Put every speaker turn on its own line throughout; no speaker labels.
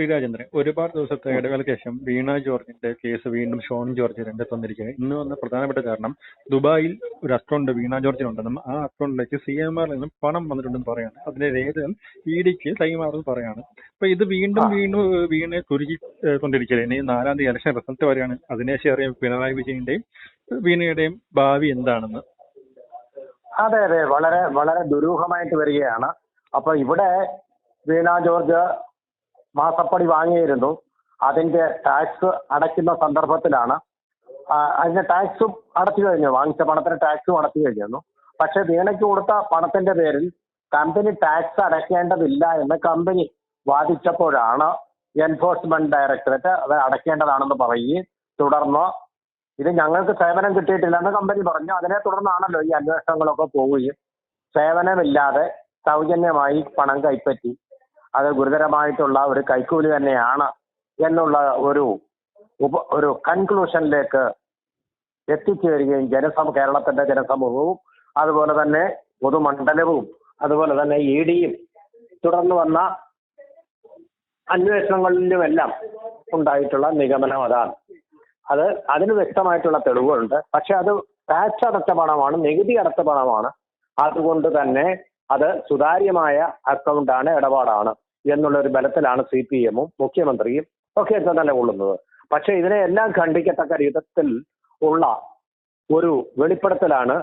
ശ്രീരാജേന്ദ്രൻ ഒരുപാട് ദിവസത്തെ ഇടവേളയ്ക്ക് ശേഷം വീണ ജോർജിന്റെ കേസ് വീണ്ടും ഷോൺ ജോർജ് രംഗത്ത് വന്നിരിക്കുകയാണ്. ഇന്ന് വന്ന പ്രധാനപ്പെട്ട കാരണം ദുബായിൽ ഒരു അക്കൗണ്ട് വീണ ജോർജിനുണ്ടെന്നും ആ അക്കൗണ്ടിലേക്ക് സി എം ആറിൽ നിന്നും പണം വന്നിട്ടുണ്ടെന്ന് പറയാണ്. അതിന്റെ രേഖകൾ ഇ ഡിക്ക് കൈമാറുമെന്ന് പറയാണ്. അപ്പൊ ഇത് വീണ്ടും വീണ്ടും വീണെ കുരുക്കി ഏഹ്, കൊണ്ടിരിക്കുകയാണ്. ഇനി നാലാം തീയതി ഇലക്ഷൻ റിസൾട്ട് വരെയാണ്. അതിനുശേഷം അറിയാം പിണറായി വിജയന്റെയും വീണയുടെയും ഭാവി എന്താണെന്ന്.
അതെ അതെ. വളരെ വളരെ ദുരൂഹമായിട്ട് വരികയാണ്. അപ്പൊ ഇവിടെ വീണ ജോർജ് മാസപ്പടി വാങ്ങിയിരുന്നു. അതിന്റെ ടാക്സ് അടയ്ക്കുന്ന സന്ദർഭത്തിലാണ്. അതിന്റെ ടാക്സും അടച്ചു കഴിഞ്ഞു. വാങ്ങിച്ച പണത്തിന് ടാക്സും അടച്ചു കഴിഞ്ഞിരുന്നു. പക്ഷെ വീണയ്ക്ക് കൊടുത്ത പണത്തിന്റെ പേരിൽ കമ്പനി ടാക്സ് അടയ്ക്കേണ്ടതില്ല എന്ന് കമ്പനി വാദിച്ചപ്പോഴാണ് എൻഫോഴ്സ്മെന്റ് ഡയറക്ടറേറ്റ് അത് അടയ്ക്കേണ്ടതാണെന്ന് പറയുകയും തുടർന്ന് ഇത് ഞങ്ങൾക്ക് സേവനം കിട്ടിയിട്ടില്ലെന്ന് കമ്പനി പറഞ്ഞു. അതിനെ തുടർന്നാണല്ലോ ഈ അന്വേഷണങ്ങളൊക്കെ പോവുകയും. സേവനമില്ലാതെ സൗജന്യമായി പണം കൈപ്പറ്റി. അത് ഗുരുതരമായിട്ടുള്ള ഒരു കൈക്കൂലി തന്നെയാണ് എന്നുള്ള ഒരു ഉപ ഒരു കൺക്ലൂഷനിലേക്ക് എത്തിച്ചേരുകയും ജനസമ കേരളത്തിന്റെ ജനസമൂഹവും അതുപോലെ തന്നെ പൊതുമണ്ഡലവും അതുപോലെ തന്നെ ഇ ഡിയും തുടർന്ന് വന്ന അന്വേഷണങ്ങളിലുമെല്ലാം ഉണ്ടായിട്ടുള്ള നിഗമനം അതാണ്. അത് അതിന് വ്യക്തമായിട്ടുള്ള തെളിവുകളുണ്ട്. പക്ഷെ അത് ടാക്സ് അടച്ച പണമാണ് നികുതി അടച്ച പണമാണ്. അതുകൊണ്ട് തന്നെ അത് സുതാര്യമായ അക്കൗണ്ടാണ് ഇടപാടാണ് എന്നുള്ള ഒരു ബലത്തിലാണ് സി പി എമ്മും മുഖ്യമന്ത്രിയും ഒക്കെ നിലകൊള്ളുന്നത് പക്ഷെ ഇതിനെ എല്ലാം ഖണ്ഡിക്കത്തക്ക വിധത്തിൽ ഉള്ള ഒരു വെളിപ്പെടുത്തലാണ്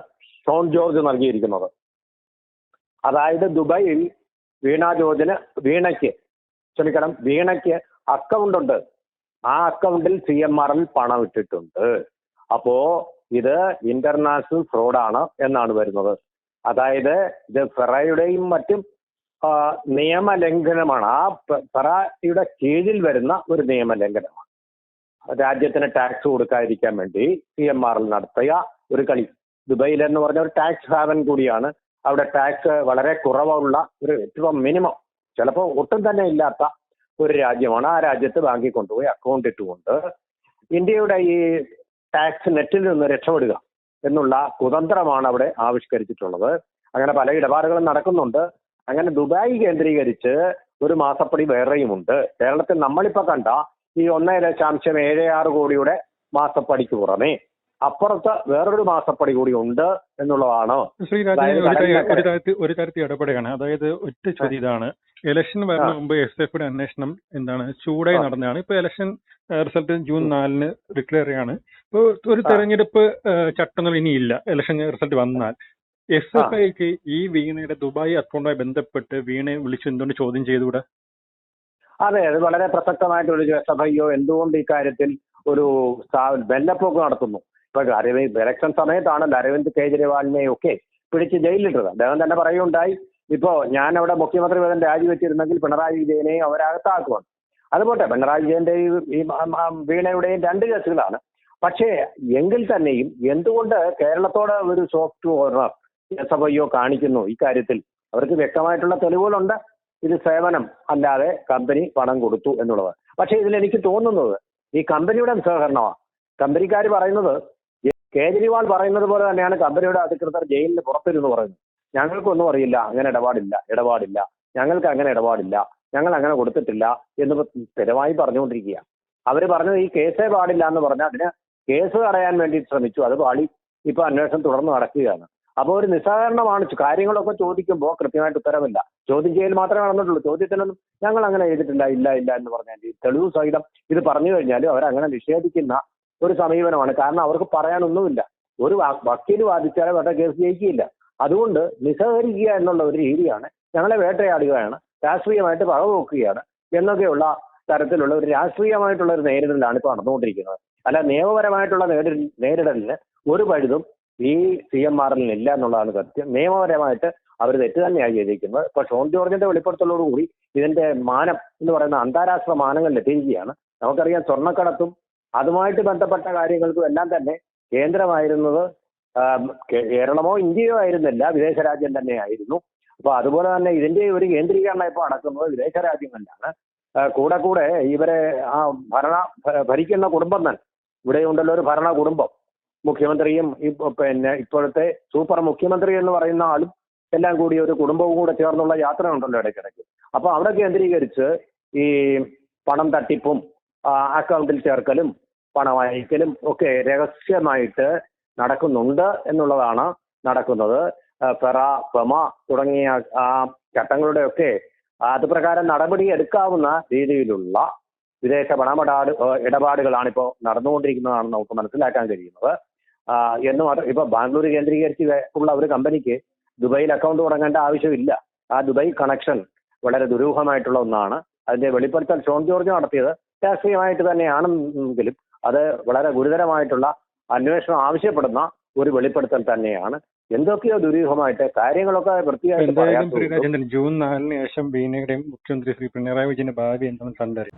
ടോൺ ജോർജ് നൽകിയിരിക്കുന്നത്. അതായത് ദുബായിൽ വീണ ജോർജിന് വീണയ്ക്ക് ക്ഷമിക്കണം വീണയ്ക്ക് അക്കൗണ്ട് ഉണ്ട് ആ അക്കൗണ്ടിൽ സി എം ആറിൽ പണം ഇട്ടിട്ടുണ്ട്. അപ്പോ ഇത് ഇന്റർനാഷണൽ ഫ്രോഡാണ് എന്നാണ് വരുന്നത്. അതായത് ഇത് ഫെറയുടെയും മറ്റും നിയമലംഘനമാണ്. ആ ഫെറയുടെ കീഴിൽ വരുന്ന ഒരു നിയമലംഘനമാണ്. രാജ്യത്തിന് ടാക്സ് കൊടുക്കാതിരിക്കാൻ വേണ്ടി സി എം ആറിൽ നടത്തിയ ഒരു കളി. ദുബൈയിൽ എന്ന് പറഞ്ഞ ഒരു ടാക്സ് ഹാവൻ കൂടിയാണ്. അവിടെ ടാക്സ് വളരെ കുറവുള്ള ഒരു ഏറ്റവും മിനിമം. ചിലപ്പോൾ ഒട്ടും തന്നെ ഇല്ലാത്ത ഒരു രാജ്യമാണ്. ആ രാജ്യത്ത് ബാങ്കിൽ കൊണ്ടുപോയി അക്കൗണ്ട് ഇട്ടുകൊണ്ട് ഇന്ത്യയുടെ ഈ ടാക്സ് നെറ്റിൽ നിന്ന് രക്ഷപ്പെടുക. എന്നുള്ള കുതന്ത്രമാണ് അവിടെ ആവിഷ്കരിച്ചിട്ടുള്ളത്. അങ്ങനെ പല ഇടപാടുകളും നടക്കുന്നുണ്ട്. അങ്ങനെ ദുബായ് കേന്ദ്രീകരിച്ച് ഒരു മാസപ്പടി വേറെയുമുണ്ട്. കേരളത്തിൽ നമ്മളിപ്പോ കണ്ട ഈ ഒന്നേ ദശാംശം ഏഴ് ആറ് കോടിയുടെ മാസപ്പടിക്ക് പുറമെ അപ്പുറത്ത് വേറൊരു മാസപ്പടി കൂടി ഉണ്ട് എന്നുള്ളതാണ്.
ശ്രീരാജേന്ദ്രൻ ഒരു
തരത്തിൽ
ഒരു കാര്യത്തിൽ ഇടപെടുകയാണ്. അതായത് ഒറ്റ ചോദ്യം ഇതാണ്. ഇലക്ഷൻ വരുന്ന മുമ്പ് എസ് എഫ് അന്വേഷണം എന്താണ്? ചൂടായി. നടന്നതാണ്. ഇപ്പൊ ഇലക്ഷൻ റിസൾട്ട് ജൂൺ നാലിന് ഡിക്ലെയർ ചെയ്യാണ്. ഇപ്പൊ ഒരു. തെരഞ്ഞെടുപ്പ് ചട്ടങ്ങൾ ഇനിയില്ല. ഇലക്ഷൻ റിസൾട്ട് വന്നാൽ. എസ് എഫ് ഐക്ക് ഈ വീണയുടെ ദുബായ് അക്കൗണ്ടുമായി ബന്ധപ്പെട്ട് വീണയെ വിളിച്ചു എന്തുകൊണ്ട് ചോദ്യം ചെയ്തുകൂടെ?
അതെ അത് വളരെ പ്രസക്തമായിട്ടൊരു എസ് എഫ് ഐയോ എന്തുകൊണ്ട് ഇക്കാര്യത്തിൽ ഒരു വെല്ലപ്പൊക്ക് നടത്തുന്നു? ഇപ്പൊ അരവിന്ദ് ഇലക്ഷൻ സമയത്താണല്ലോ അരവിന്ദ് കെജ്രിവാളിനെ ഒക്കെ പിടിച്ച് ജയിലിലിട്ടത്. അദ്ദേഹം തന്നെ പറയുണ്ടായി ഇപ്പോ ഞാൻ അവിടെ മുഖ്യമന്ത്രി പദം രാജിവെച്ചിരുന്നെങ്കിൽ പിണറായി വിജയനെയും അവരകത്താക്കുവാണ് അതുപോട്ടെ പിണറായി വിജയന്റെയും ഈ വീണയുടെയും രണ്ട് കേസുകളാണ്. പക്ഷേ എങ്കിൽ തന്നെയും എന്തുകൊണ്ട് കേരളത്തോട് ഒരു soft corner S F I കാണിക്കുന്നു ഇക്കാര്യത്തിൽ അവർക്ക് വ്യക്തമായിട്ടുള്ള തെളിവുകളുണ്ട്. ഇത് സേവനം അല്ലാതെ കമ്പനി പണം കൊടുത്തു എന്നുള്ളത്. പക്ഷേ ഇതിൽ എനിക്ക് തോന്നുന്നത് ഈ കമ്പനിയുടെ സഹകരണമാണ് കമ്പനിക്കാർ പറയുന്നത് കേജ്രിവാൾ പറയുന്നത് പോലെ തന്നെയാണ് കമ്പനിയുടെ അധികൃതർ ജയിലിന് പുറത്തിരുന്ന് പറയുന്നത്. ഞങ്ങൾക്കൊന്നും അറിയില്ല അങ്ങനെ ഇടപാടില്ല ഇടപാടില്ല. ഞങ്ങൾക്ക് അങ്ങനെ ഇടപാടില്ല ഞങ്ങൾ അങ്ങനെ കൊടുത്തിട്ടില്ല എന്ന് സ്ഥിരമായി പറഞ്ഞുകൊണ്ടിരിക്കുക അവർ പറഞ്ഞത് ഈ കേസേ പാടില്ല എന്ന് പറഞ്ഞാൽ അതിന് കേസ് തടയാൻ വേണ്ടി ശ്രമിച്ചു. അത് പാടി ഇപ്പൊ അന്വേഷണം തുടർന്ന് നടക്കുകയാണ്. അപ്പോൾ ഒരു നിസ്സഹകരണമാണ് കാര്യങ്ങളൊക്കെ ചോദിക്കുമ്പോൾ കൃത്യമായിട്ട് ഉത്തരവില്ല ചോദ്യം ചെയ്യൽ മാത്രമേ നടന്നിട്ടുള്ളൂ. ചോദ്യത്തിനൊന്നും ഞങ്ങൾ അങ്ങനെ ചെയ്തിട്ടില്ല ഇല്ല ഇല്ല എന്ന് പറഞ്ഞാൽ തെളിവ് സഹിതം ഇത് പറഞ്ഞു കഴിഞ്ഞാലും അവരങ്ങനെ നിഷേധിക്കുന്ന ഒരു സമീപനമാണ്. കാരണം അവർക്ക് പറയാനൊന്നുമില്ല. ഒരു വക്കീൽ വാദിച്ചാൽ അവരുടെ കേസ് ജയിക്കുകയില്ല. അതുകൊണ്ട് നിസ്സഹകരിക്കുക എന്നുള്ള ഒരു രീതിയാണ് ഞങ്ങളെ വേട്ടയാടുകയാണ്. രാഷ്ട്രീയമായിട്ട് പകവെക്കുകയാണ് എന്നൊക്കെയുള്ള തരത്തിലുള്ള ഒരു രാഷ്ട്രീയമായിട്ടുള്ള ഒരു നേരിടലാണ് ഇപ്പോൾ നടന്നുകൊണ്ടിരിക്കുന്നത്. അല്ല നിയമപരമായിട്ടുള്ള നേരി നേരിടലിന് ഒരു പഴുതും ഈ സി എം ആർ ഇല്ല എന്നുള്ളതാണ് സത്യം. നിയമപരമായിട്ട് അവർ തെറ്റ് തന്നെയാണ് ചെയ്തിരിക്കുന്നത്. ഇപ്പൊ ഷോൺ ജോർജിന്റെ വെളിപ്പെടുത്തലോടുകൂടി ഇതിന്റെ മാനം എന്ന് പറയുന്ന അന്താരാഷ്ട്ര മാനങ്ങളിൽ എത്തിയിരിക്കുകയാണ് നമുക്കറിയാം സ്വർണക്കടത്തും അതുമായിട്ട് ബന്ധപ്പെട്ട കാര്യങ്ങൾക്കും എല്ലാം തന്നെ കേന്ദ്രമായിരുന്നത് കേരളമോ ഇന്ത്യയോ ആയിരുന്നില്ല വിദേശ രാജ്യം തന്നെയായിരുന്നു. അപ്പൊ അതുപോലെ തന്നെ ഇതിന്റെ ഒരു കേന്ദ്രീകരണം ഇപ്പോൾ നടക്കുന്നത് വിദേശ രാജ്യങ്ങളിലാണ്. കൂടെ കൂടെ ഇവരെ ആ ഭരണ ഭരിക്കുന്ന കുടുംബം തന്നെ ഇവിടെ ഉണ്ടല്ലോ ഒരു ഭരണ കുടുംബം മുഖ്യമന്ത്രിയും പിന്നെ ഇപ്പോഴത്തെ സൂപ്പർ മുഖ്യമന്ത്രി എന്ന് പറയുന്ന ആളും എല്ലാം കൂടി ഒരു കുടുംബവും കൂടെ ചേർന്നുള്ള യാത്ര ഉണ്ടല്ലോ ഇടയ്ക്കിടയ്ക്ക്. അപ്പൊ അവിടെ കേന്ദ്രീകരിച്ച് ഈ പണം തട്ടിപ്പും അക്കൗണ്ടിൽ ചേർക്കലും പണം അയക്കലും ഒക്കെ രഹസ്യമായിട്ട് നടക്കുന്നുണ്ട് എന്നുള്ളതാണ് നടക്കുന്നത്. ഫെറ ഫെമ തുടങ്ങിയ ആ ചട്ടങ്ങളുടെയൊക്കെ അത് പ്രകാരം നടപടി എടുക്കാവുന്ന രീതിയിലുള്ള വിദേശ പണമിടാട് ഇടപാടുകളാണ് ഇപ്പോൾ നടന്നുകൊണ്ടിരിക്കുന്നതാണ് നമുക്ക് മനസ്സിലാക്കാൻ കഴിയുന്നത്. എന്ന് മാത്രം ഇപ്പൊ ബാംഗ്ലൂർ കേന്ദ്രീകരിച്ച് ഉള്ള ഒരു കമ്പനിക്ക് ദുബൈയിൽ അക്കൗണ്ട് തുടങ്ങേണ്ട ആവശ്യമില്ല. ആ ദുബൈ കണക്ഷൻ വളരെ ദുരൂഹമായിട്ടുള്ള ഒന്നാണ്. അതിന്റെ വെളിപ്പെടുത്തൽ ഷോൺ ജോർജ് നടത്തിയത് രാഷ്ട്രീയമായിട്ട് തന്നെയാണെങ്കിലും അത് വളരെ ഗുരുതരമായിട്ടുള്ള അന്വേഷണം ആവശ്യപ്പെടുന്ന ഒരു വെളിപ്പെടുത്തൽ തന്നെയാണ്. എന്തൊക്കെയോ ദുരൂഹമായിട്ട് കാര്യങ്ങളൊക്കെ വൃത്തിയായിട്ട്
ജൂൺ നാലിന് ശേഷം ബീനയുടെയും മുഖ്യമന്ത്രി ശ്രീ പിണറായി വിജയന്റെ ഭാവി എന്താണെന്ന് കണ്ടറിയാം.